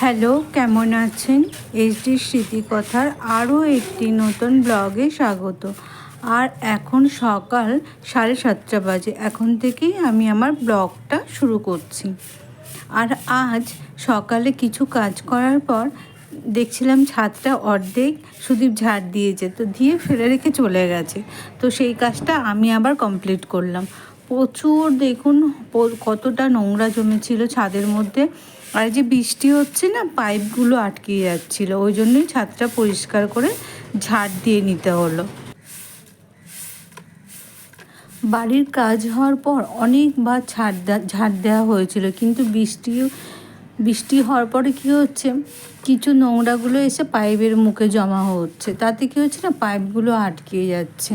Hello কেমন আছেন? HD স্মৃতিকথার আরও একটি নতুন ব্লগে স্বাগত। আর এখন সকাল সাড়ে সাতটা বাজে। এখন থেকেই আমি আমার ব্লগটা শুরু করছি। আর আজ সকালে কিছু কাজ করার পর দেখছিলাম ছাদটা অর্ধেক সুদীপ ঝাড় দিয়েছে, তো দিয়ে ফেলে রেখে চলে গেছে। তো সেই কাজটা আমি আবার কমপ্লিট করলাম। প্রচুর দেখুন কতটা নোংরা জমেছিল ছাদের মধ্যে। আর যে বৃষ্টি হচ্ছে না, পাইপগুলো আটকে যাচ্ছিল, ওই জন্যই ছাদটা পরিষ্কার করে ঝাড় দিয়ে নিতে হলো। বাড়ির কাজ হওয়ার পর অনেকবার ছাড় ঝাড় দেওয়া হয়েছিল, কিন্তু বৃষ্টি বৃষ্টি হওয়ার পরে কী হচ্ছে, কিছু নোংরাগুলো এসে পাইপের মুখে জমা হচ্ছে, তাতে কী হচ্ছে না, পাইপগুলো আটকে যাচ্ছে।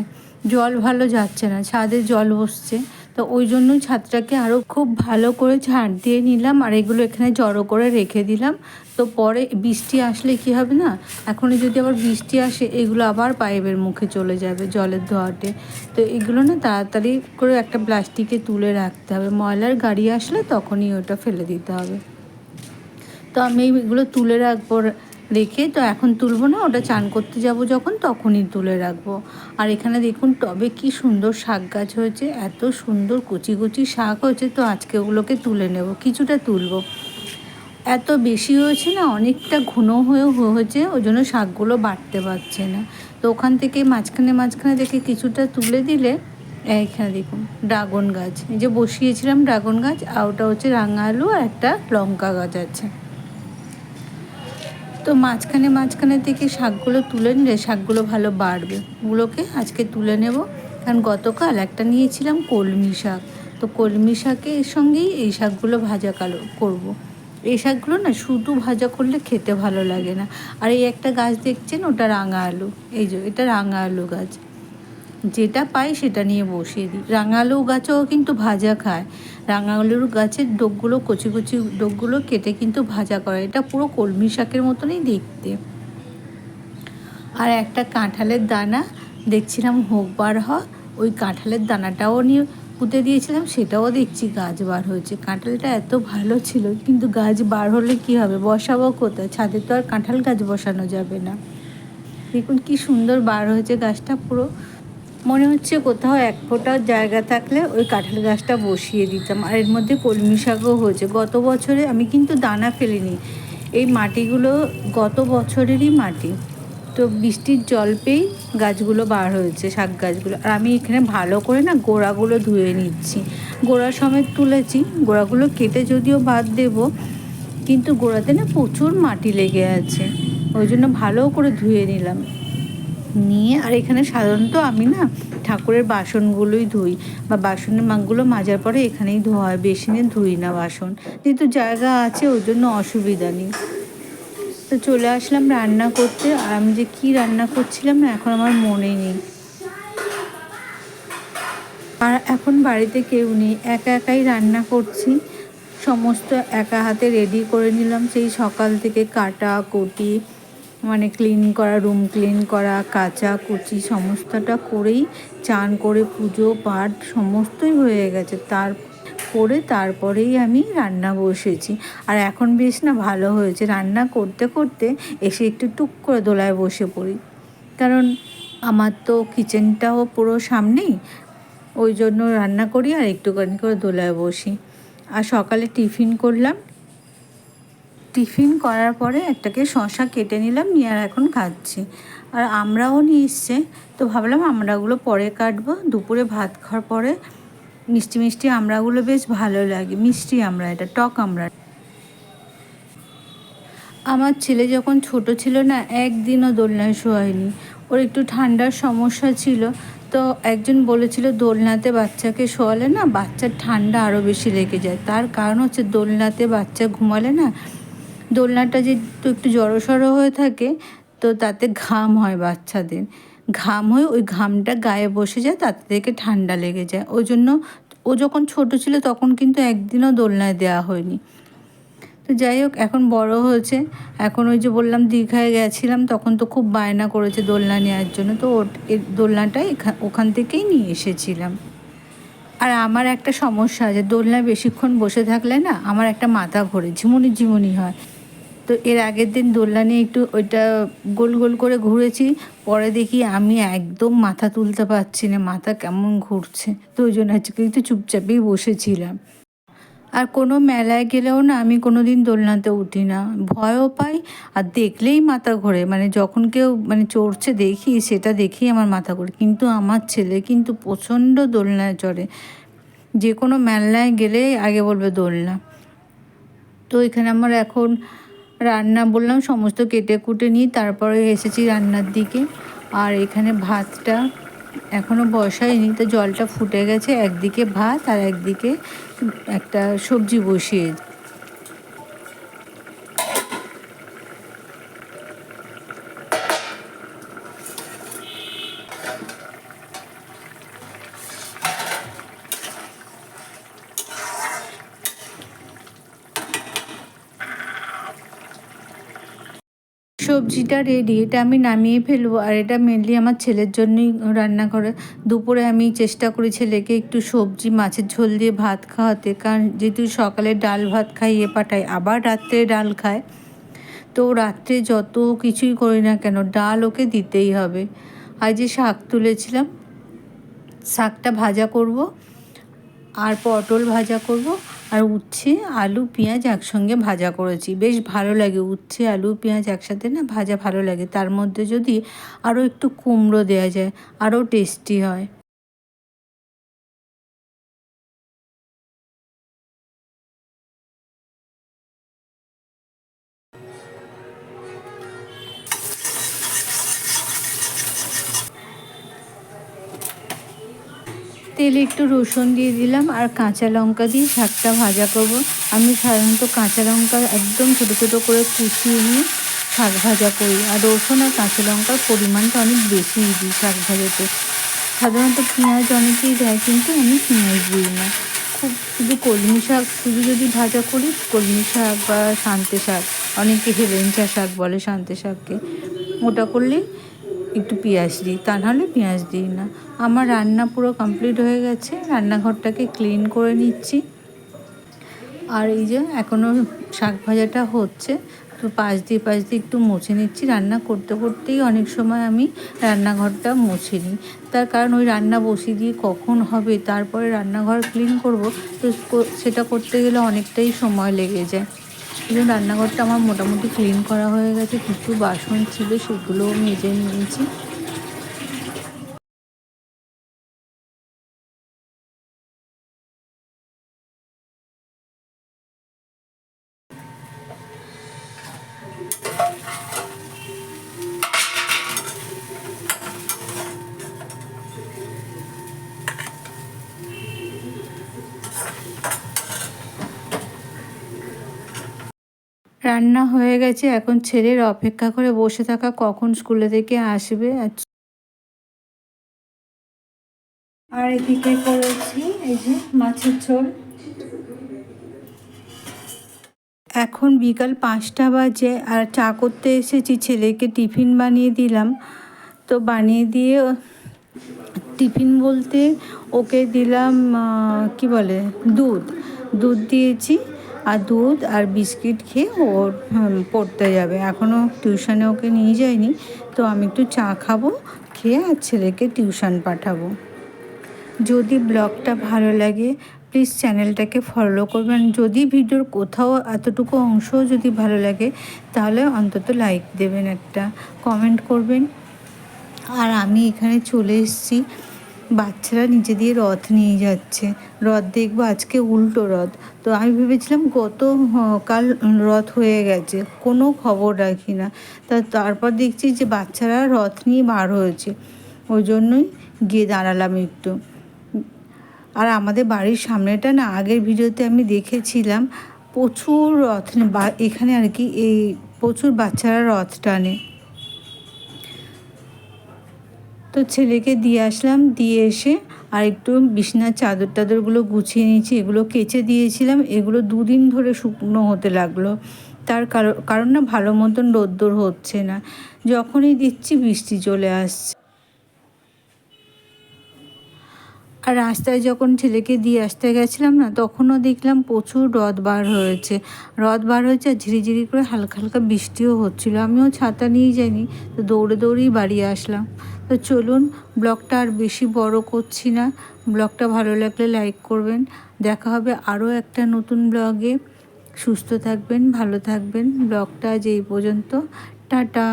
জল ভালো যাচ্ছে না, ছাদে জল বসছে। তো ওই জন্যই ছাদটাকে আরও খুব ভালো করে ঝাড় দিয়ে নিলাম আর এগুলো এখানে জড়ো করে রেখে দিলাম। তো পরে বৃষ্টি আসলে কি হবে না? এখনই যদি আবার বৃষ্টি আসে, এগুলো আবার পাইপের মুখে চলে যাবে জলের ধোয়াটে তো এগুলো না তাড়াতাড়ি করে একটা প্লাস্টিকে তুলে রাখতে হবে। ময়লার গাড়ি আসলে তখনই ওটা ফেলে দিতে হবে। তো আমি এগুলো তুলে রাখব রেখে তো এখন তুলবো না, ওটা চান করতে যাব যখন, তখনই তুলে রাখব। আর এখানে দেখুন, টবে কি সুন্দর শাক গাছ হয়েছে, এত সুন্দর কচি কচি শাক হয়েছে, তো আজকে ওগুলোকে তুলে নেব, কিছুটা তুলবো। এত বেশি হয়েছে না, অনেকটা ঘন হয়েও হয়েছে, ওই জন্য শাকগুলো বাড়তে পারছে না। তো ওখান থেকে মাঝখানে মাঝখানে দেখে কিছুটা তুলে দিলে এখানে দেখুন, ড্রাগন গাছ। এই যে বসিয়েছিলাম ড্রাগন গাছ, আর ওটা হচ্ছে রাঙা আলু আর একটা লঙ্কা গাছ আছে। তো মাঝখানে মাঝখানে থেকে শাকগুলো তুলে নিলে শাকগুলো ভালো বাড়বে। ওগুলোকে আজকে তুলে নেব। কারণ গতকাল একটা নিয়েছিলাম কলমি শাক। তো কলমি শাকের সঙ্গেই এই শাকগুলো ভাজা কালো করব। এই শাকগুলো না শুধু ভাজা করলে খেতে ভালো লাগে না। আর এই একটা গাছ দেখছেন ওটা রাঙা আলু। এই যে, এটা রাঙা আলু গাছ। যেটা পাই সেটা নিয়ে বসিয়ে দিই। রাঙা আলু গাছও কিন্তু ভাজা খায়। রাঙা আলুর গাছের ডোকগুলো, কচি কচি ডোকগুলো কেটে কিন্তু ভাজা করে। এটা পুরো কলমি শাকের মতনই দেখতে। আর একটা কাঁঠালের দানা, দেখছিলাম হোক বার হ ওই কাঁঠালের দানাটাও নিয়ে পুঁতে দিয়েছিলাম, সেটাও দেখছি গাছ বার হয়েছে। কাঁঠালটা এত ভালো ছিল, কিন্তু গাছ বার হলে কি হবে? বসাবো কোথায়? ছাদে তো আর কাঁঠাল গাছ বসানো যাবে না। দেখুন কি সুন্দর বার হয়েছে গাছটা পুরো। মনে হচ্ছে কোথাও এক ফোঁটা জায়গা থাকলে ওই কাঁঠাল গাছটা বসিয়ে দিতাম। আর এর মধ্যে কলমি শাকও হয়েছে। গত বছরে আমি কিন্তু দানা ফেলিনি। এই মাটিগুলো গত বছরেরই মাটি। তো বৃষ্টির জল পেয়েই গাছগুলো বার হয়েছে, শাক গাছগুলো। আর আমি এখানে ভালো করে না গোড়াগুলো ধুয়ে নিচ্ছি। গোড়া সমেত তুলেছি। গোড়াগুলো কেটে যদিও বাদ দেব, কিন্তু গোড়াতে না প্রচুর মাটি লেগে আছে। ওই জন্য ভালো করে ধুয়ে নিলাম। নিয়ে, আর এখানে সাধারণত আমি না ঠাকুরের বাসনগুলোই ধুই বা বাসনের মাগগুলো মাজার পরে এখানেই ধোয়া হয়, বেসিনে ধুই না বাসন। যেহেতু জায়গা আছে ওই জন্য অসুবিধা নেই। তো চলে আসলাম রান্না করতে, আর আমি যে কী রান্না করছিলাম না, এখন আমার মনে নেই। আর এখন বাড়িতে কেউ নেই, একা একাই রান্না করছি। সমস্ত একা হাতে রেডি করে নিলাম, সেই সকাল থেকে কাটা, কুটি মানে ক্লিন করা রুম ক্লিন করা, কাচা, কুচি সমস্তটা করেই চান করে পুজো, পাঠ সমস্তই হয়ে গেছে। তার করে তারপরেই আমি রান্না বসেছি। আর এখন বেশ না ভালো হয়েছে। রান্না করতে করতে এসে একটু টুক করে দোলায় বসে পড়ি। কারণ আমার তো কিচেনটাও পুরো সামনেই। ওই জন্য রান্না করি আর একটুখানি করে দোলায় বসি। আর সকালে টিফিন করলাম। টিফিন করার পরে একটাকে শশা কেটে নিলাম, নিয়ে আর এখন খাচ্ছি। আর আমরাও নিয়ে এসছে। তো ভাবলাম আমরাগুলো পরে কাটবো। দুপুরে ভাত খাওয়ার পরে মিষ্টি মিষ্টি আমড়াগুলো বেশ ভালো লাগে। মিষ্টি আমরা, এটা টক আমরা। আমার ছেলে যখন ছোট ছিল না, একদিনও দোলনায় শোয়ায়নি। ওর একটু ঠান্ডার সমস্যা ছিল। তো একজন বলেছিল, দোলনাতে বাচ্চাকে শোয়ালে না, বাচ্চার ঠান্ডা আরও বেশি লেগে যায়। তার কারণ হচ্ছে দোলনাতে বাচ্চা ঘুমালে না দোলনাটা যে একটু একটু জড়সড়ো হয়ে থাকে, তো তাতে ঘাম হয় বাচ্চাদের। ঘাম হয়ে ওই ঘামটা গায়ে বসে যায়, তাতে থেকে ঠান্ডা লেগে যায়। ওই জন্য ও যখন ছোট ছিল তখন কিন্তু একদিনও দোলনায় দেওয়া হয়নি। তো যাই হোক, এখন বড় হয়েছে। এখন ওই যে বললাম, দীঘায় গেছিলাম, তখন তো খুব বায়না করেছে দোলনা নেওয়ার জন্য। তো এ দোলনাটা ওখান থেকেই নিয়ে এসেছিলাম। আর আমার একটা সমস্যা আছে দোলনায় বেশিক্ষণ বসে থাকলে না, আমার একটা মাথা ঘোরে, ঝিমুনি ঝিমুনি হয়। তো এর আগের দিন দোলনা নিয়ে একটু ওইটা গোল গোল করে ঘুরেছি, পরে দেখি আমি একদম মাথা তুলতে পারছি না, মাথা কেমন ঘুরছে। তো ওই জন্য আজকে একটু চুপচাপেই বসেছিলাম। আর কোনো মেলায় গেলেও না আমি কোনো দিন দোলনাতে উঠি না। ভয়ও পাই আর দেখলেই মাথা ঘোরে। মানে যখন কেউ মানে চড়ছে দেখি, সেটা দেখেই আমার মাথা ঘোরে। কিন্তু আমার ছেলে কিন্তু প্রচণ্ড দোলনায় চড়ে। যে কোনো মেলায় গেলে আগে বলবে দোলনা। তো এখানে আমার এখন রান্না বললাম, সমস্ত কেটে কুটে নিই, তারপরে এসেছি রান্নার দিকে। আর এখানে ভাতটা এখনও বসাইনি, তো জলটা ফুটে গেছে, একদিকে ভাত আর একদিকে একটা সবজি বসিয়ে সবজিটা রেডি এটা আমি নামিয়ে ফেলব। আর এটা মেনলি আমার ছেলের জন্যই রান্না করে দুপুরে আমি চেষ্টা করি ছেলেকে একটু সবজি, মাছের ঝোল দিয়ে ভাত খাওয়াতে। কারণ যেহেতু সকালে ডাল ভাত খাইয়ে পাঠাই আবার রাত্রে ডাল খায়। তো রাত্রে যত কিছুই করি না কেন, ডাল ওকে দিতেই হবে। আর যে শাক তুলেছিলাম, শাকটা ভাজা করব। আর পটল ভাজা করব। আর উচ্ছে, আলু, পেঁয়াজ একসঙ্গে ভাজা করেছি। বেশ ভালো লাগে উচ্ছে, আলু, পেঁয়াজ একসাথে না ভাজা ভালো লাগে। তার মধ্যে যদি আরও একটু কুমড়ো দেওয়া যায় আরও টেস্টি হয়। তেলে একটু রসুন দিয়ে দিলাম আর কাঁচা লঙ্কা দিয়ে শাকটা ভাজা করব। আমি সাধারণত কাঁচা লঙ্কা একদম ছোটো ছোটো করে কুচিয়ে নিয়ে শাক ভাজা করি। আর রসুন আর কাঁচা লঙ্কার পরিমাণটা অনেক বেশি দিই শাক ভাজাতে। সাধারণত পেঁয়াজ অনেকেই দেয়, কিন্তু আমি পেঁয়াজ দিই না। খুব শুধু কলমি শাক, শুধু যদি ভাজা করি, কলমি শাক বা শান্তে শাক, অনেকে হেলেঞ্চা শাক বলে শান্তে শাককে। ওটা করলে একটু পেঁয়াজ দিই, তা নাহলে পেঁয়াজ দিই না। আমার রান্না পুরো কমপ্লিট হয়ে গেছে, রান্নাঘরটাকে ক্লিন করে নিচ্ছি। আর এই যে এখনও শাক ভাজাটা হচ্ছে, তো পাশ দিয়ে পাশ দিয়ে একটু মুছে নিচ্ছি। রান্না করতে করতেই অনেক সময় আমি রান্নাঘরটা মুছে নিই। তার কারণ ওই রান্না বসিয়ে দিয়ে কখন হবে, তারপরে রান্নাঘর ক্লিন করব, তো সেটা করতে গেলে অনেকটাই সময় লেগে যায়। জন্য রান্নাঘরটা আমার মোটামুটি ক্লিন করা হয়ে গেছে কিছু বাসন ছিল সেগুলো মেজে নিয়েছি। রান্না হয়ে গেছে, এখন ছেলের অপেক্ষা করে বসে থাকা কখন স্কুলে থেকে আসবে? আর এদিকে করেছি, এই যে মাছের ঝোল। এখন বিকাল পাঁচটা বাজে, আর চা করতে এসেছি, ছেলেকে টিফিন বানিয়ে দিলাম। তো বানিয়ে দিয়ে টিফিন বলতে ওকে দিলাম কি বলে, দুধ। দুধ দিয়েছি আর দুধ আর বিস্কিট খেয়ে ওর পড়তে যাবে। এখনও টিউশনে ওকে নিয়ে যায়নি তো আমি একটু চা খাব, খেয়ে আর ছেলেকে টিউশন পাঠাবো। যদি ব্লগটা ভালো লাগে প্লিজ চ্যানেলটাকে ফলো করবেন। যদি ভিডিওর কোথাও এতটুকু অংশ যদি ভালো লাগে, তাহলে অন্তত লাইক দেবেন একটা কমেন্ট করবেন। আর আমি এখানে চলে এসেছি। বাচ্চারা নিচে দিয়ে রথ নিয়ে যাচ্ছে। রথ দেখব, আজকে উল্টো রথ। তো আমি ভেবেছিলাম গত কাল রথ হয়ে গেছে, কোনো খবর রাখি না। তা তারপর দেখছি যে বাচ্চারা রথ নিয়ে বার হয়েছে। ওই জন্যই গিয়ে দাঁড়ালাম একটু। আর আমাদের বাড়ির সামনেটা না, আগের ভিডিওতে আমি দেখেছিলাম, প্রচুর রথ এখানে আর কি এই প্রচুর বাচ্চারা রথ টানে। তো ছেলেকে দিয়ে আসলাম, দিয়ে এসে আর একটু বিছনার চাদর টাদরগুলো গুছিয়ে নিয়েছি, এগুলো কেচে দিয়েছিলাম। এগুলো দুদিন ধরে শুকনো হতে লাগল। তার কারণ না ভালো মতন রোদ্দুর হচ্ছে না। যখনই দিচ্ছি বৃষ্টি চলে আসছে। আর রাস্তায় যখন ছেলেকে দিয়ে আসতে গেছিলাম না, তখনও দেখলাম প্রচুর রদ বার হয়েছে। রদ বার হয়েছে আর ঝিরিঝিরি করে হালকা হালকা বৃষ্টিও হচ্ছিল। আমিও ছাতা নিয়ে যাইনি, তো দৌড়ে দৌড়েই বাড়ি আসলাম। তো চলুন ব্লগটা আর বেশি বড় করছি না। ব্লগটা ভালো লাগলে লাইক করবেন। দেখা হবে আরও একটা নতুন ব্লগে। সুস্থ থাকবেন, ভালো থাকবেন। ব্লগটা যেই পর্যন্ত। টাটা।